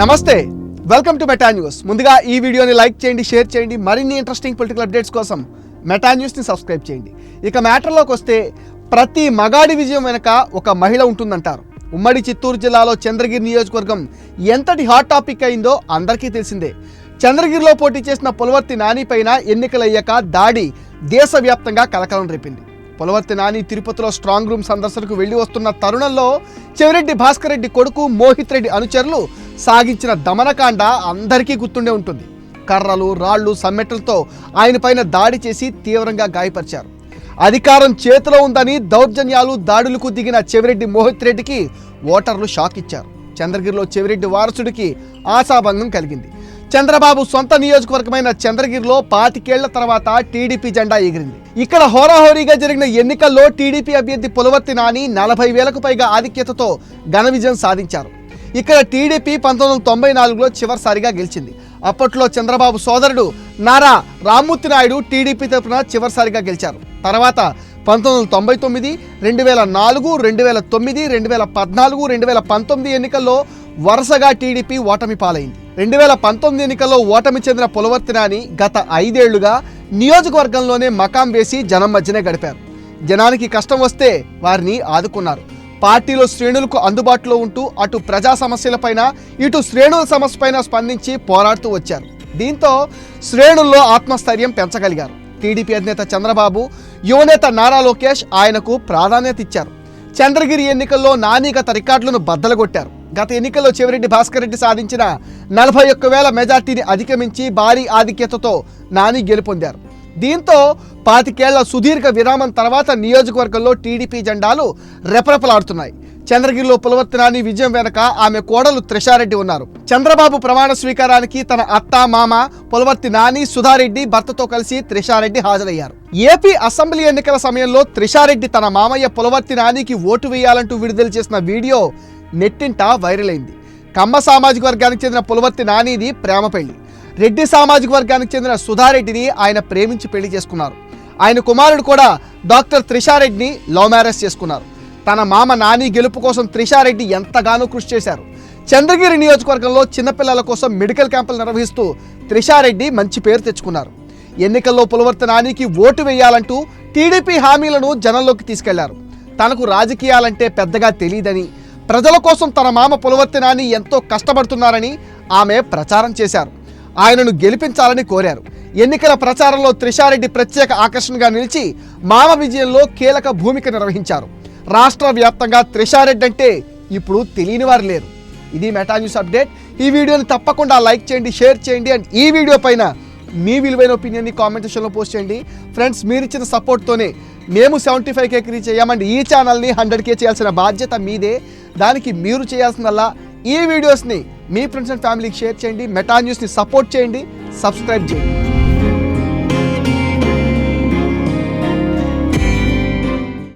నమస్తే welcome to meta news ముందుగా ఈ వీడియోని లైక్ చేయండి షేర్ చేయండి మరిన్ని ఇంట్రెస్టింగ్ పొలిటికల్ అప్డేట్స్ కోసం మెటా న్యూస్ని సబ్స్క్రైబ్ చేయండి. ఇక మ్యాటర్లోకి వస్తే ప్రతి మగాడి విజయం వెనుక ఒక మహిళ ఉంటుందంటారు. ఉమ్మడి చిత్తూరు జిల్లాలో చంద్రగిరి నియోజకవర్గం ఎంతటి హాట్ టాపిక్ అయిందో అందరికీ తెలిసిందే. చంద్రగిరిలో పోటీ చేసిన పులవర్తి నాని పైన ఎన్నికలయ్యాక దాడి దేశవ్యాప్తంగా కలకలం రేపింది. పులవర్తి నాని తిరుపతిలో స్ట్రాంగ్ రూమ్ సందర్శనకు వెళ్ళి వస్తున్న తరుణంలో చెవిరెడ్డి భాస్కర్ రెడ్డి కొడుకు మోహిత్ రెడ్డి అనుచరులు సాగించిన దమనకాండ అందరికీ గుర్తుండే ఉంటుంది. కర్రలు రాళ్ళు సమ్మెట్లతో ఆయనపైన దాడి చేసి తీవ్రంగా గాయపరిచారు. అధికారం చేతిలో ఉందని దౌర్జన్యాలు దాడులకు దిగిన చెవిరెడ్డి మోహిత్ రెడ్డికి ఓటర్లు షాక్ ఇచ్చారు. చంద్రగిరిలో చెవిరెడ్డి వారసుడికి ఆశాభంగం కలిగింది. చంద్రబాబు సొంత నియోజకవర్గమైన చంద్రగిరిలో పాతికేళ్ళ తర్వాత టీడీపీ జెండా ఎగిరింది. ఇక్కడ హోరాహోరీగా జరిగిన ఎన్నికల్లో టీడీపీ అభ్యర్థి పులవర్తి నాని నలభై వేలకు పైగా ఆధిక్యతతో ఘన విజయం సాధించారు. ఇక్కడ టీడీపీ పంతొమ్మిది వందల తొంభై నాలుగులో చివరిసారిగా గెలిచింది. అప్పట్లో చంద్రబాబు సోదరుడు నారా రామ్మూర్తి నాయుడు టీడీపీ తరపున చివరిసారిగా గెలిచారు. తర్వాత పంతొమ్మిది వందల తొంభై తొమ్మిది రెండు వేల నాలుగు రెండు వేల తొమ్మిది రెండు వేల పద్నాలుగు రెండు వేల పంతొమ్మిది ఎన్నికల్లో వరుసగా టీడీపీ ఓటమి పాలైంది. రెండు వేల పంతొమ్మిది ఎన్నికల్లో ఓటమి చెందిన పులవర్తి నాని గత ఐదేళ్ళుగా నియోజకవర్గంలోనే మకాం వేసి జనం మధ్యనే గడిపారు. జనానికి కష్టం వస్తే వారిని ఆదుకున్నారు. పార్టీలో శ్రేణులకు అందుబాటులో ఉంటూ అటు ప్రజా సమస్యలపైన ఇటు శ్రేణుల సమస్యపైన స్పందించి పోరాడుతూ వచ్చారు. దీంతో శ్రేణుల్లో ఆత్మస్థైర్యం పెంచగలిగారు. టీడీపీ అధినేత చంద్రబాబు యువనేత నారా లోకేష్ ఆయనకు ప్రాధాన్యత ఇచ్చారు. చంద్రగిరి ఎన్నికల్లో నాని గత రికార్డులను బద్దలగొట్టారు. గత ఎన్నికల్లో చెవిరెడ్డి భాస్కర్ రెడ్డి సాధించిన నలభై ఒక్క వేల మెజార్టీని అధిగమించి భారీ ఆధిక్యతతో నాని గెలుపొందారు. దీంతో పాతికేళ్ళ సుదీర్ఘ విరామం తర్వాత నియోజకవర్గంలో టీడీపీ జెండాలు రెపరెపలాడుతున్నాయి. చంద్రగిరిలో పులవర్తనాని విజయం వెనక ఆమె కోడలు త్రిషారెడ్డి ఉన్నారు. చంద్రబాబు ప్రమాణ స్వీకారానికి తన అత్త మామ పులవర్తి నాని సుధారెడ్డి భర్తతో కలిసి త్రిషారెడ్డి హాజరయ్యారు. ఏపీ అసెంబ్లీ ఎన్నికల సమయంలో త్రిషారెడ్డి తన మామయ్య పులవర్తి నానికి ఓటు వేయాలంటూ విడుదల చేసిన వీడియో నెట్టింట వైరల్ అయింది. కమ్మ సామాజిక వర్గానికి చెందిన పులవర్తి నానిది ప్రేమ పెళ్ళి. రెడ్డి సామాజిక వర్గానికి చెందిన సుధారెడ్డిని ఆయన ప్రేమించి పెళ్ళి చేసుకున్నారు. ఆయన కుమారుడు కూడా డాక్టర్ త్రిషారెడ్డిని లవ్ మ్యారేజ్ చేసుకున్నారు. తన మామ నాని గెలుపు కోసం త్రిషారెడ్డి ఎంతగానో కృషి చేశారు. చంద్రగిరి నియోజకవర్గంలో చిన్నపిల్లల కోసం మెడికల్ క్యాంపులు నిర్వహిస్తూ త్రిషారెడ్డి మంచి పేరు తెచ్చుకున్నారు. ఎన్నికల్లో పులవర్త నానికి ఓటు వేయాలంటూ టీడీపీ హామీలను జనంలోకి తీసుకెళ్ళారు. తనకు రాజకీయాలంటే పెద్దగా తెలియదని ప్రజల కోసం తన మామ పులవర్తి నాని ఎంతో కష్టపడుతున్నారని ఆమె ప్రచారం చేశారు. ఆయనను గెలిపించాలని కోరారు. ఎన్నికల ప్రచారంలో త్రిషారెడ్డి ప్రత్యేక ఆకర్షణగా నిలిచి మామ విజయంలో కీలక భూమిక నిర్వహించారు. రాష్ట్ర వ్యాప్తంగా త్రిషారెడ్డి అంటే ఇప్పుడు తెలియని వారు లేరు. ఇది మెటా న్యూస్ అప్డేట్. ఈ వీడియోని తప్పకుండా లైక్ చేయండి షేర్ చేయండి అండ్ ఈ వీడియో పైన మీ విలువైన ఒపీనియన్ని కామెంట్ సెక్షన్లో పోస్ట్ చేయండి. ఫ్రెండ్స్ మీరు ఇచ్చిన సపోర్ట్తోనే మేము సెవెంటీ ఫైవ్ కేకి రీచ్ అయ్యామండి. ఈ ఛానల్ని హండ్రెడ్ కే చేయాల్సిన బాధ్యత మీదే. దానికి మీరు చేయాల్సిందల్లా ఈ వీడియోస్ని మీ ఫ్రెండ్స్ అండ్ ఫ్యామిలీకి షేర్ చేయండి. మెటా న్యూస్ని సపోర్ట్ చేయండి. సబ్స్క్రైబ్ చేయండి.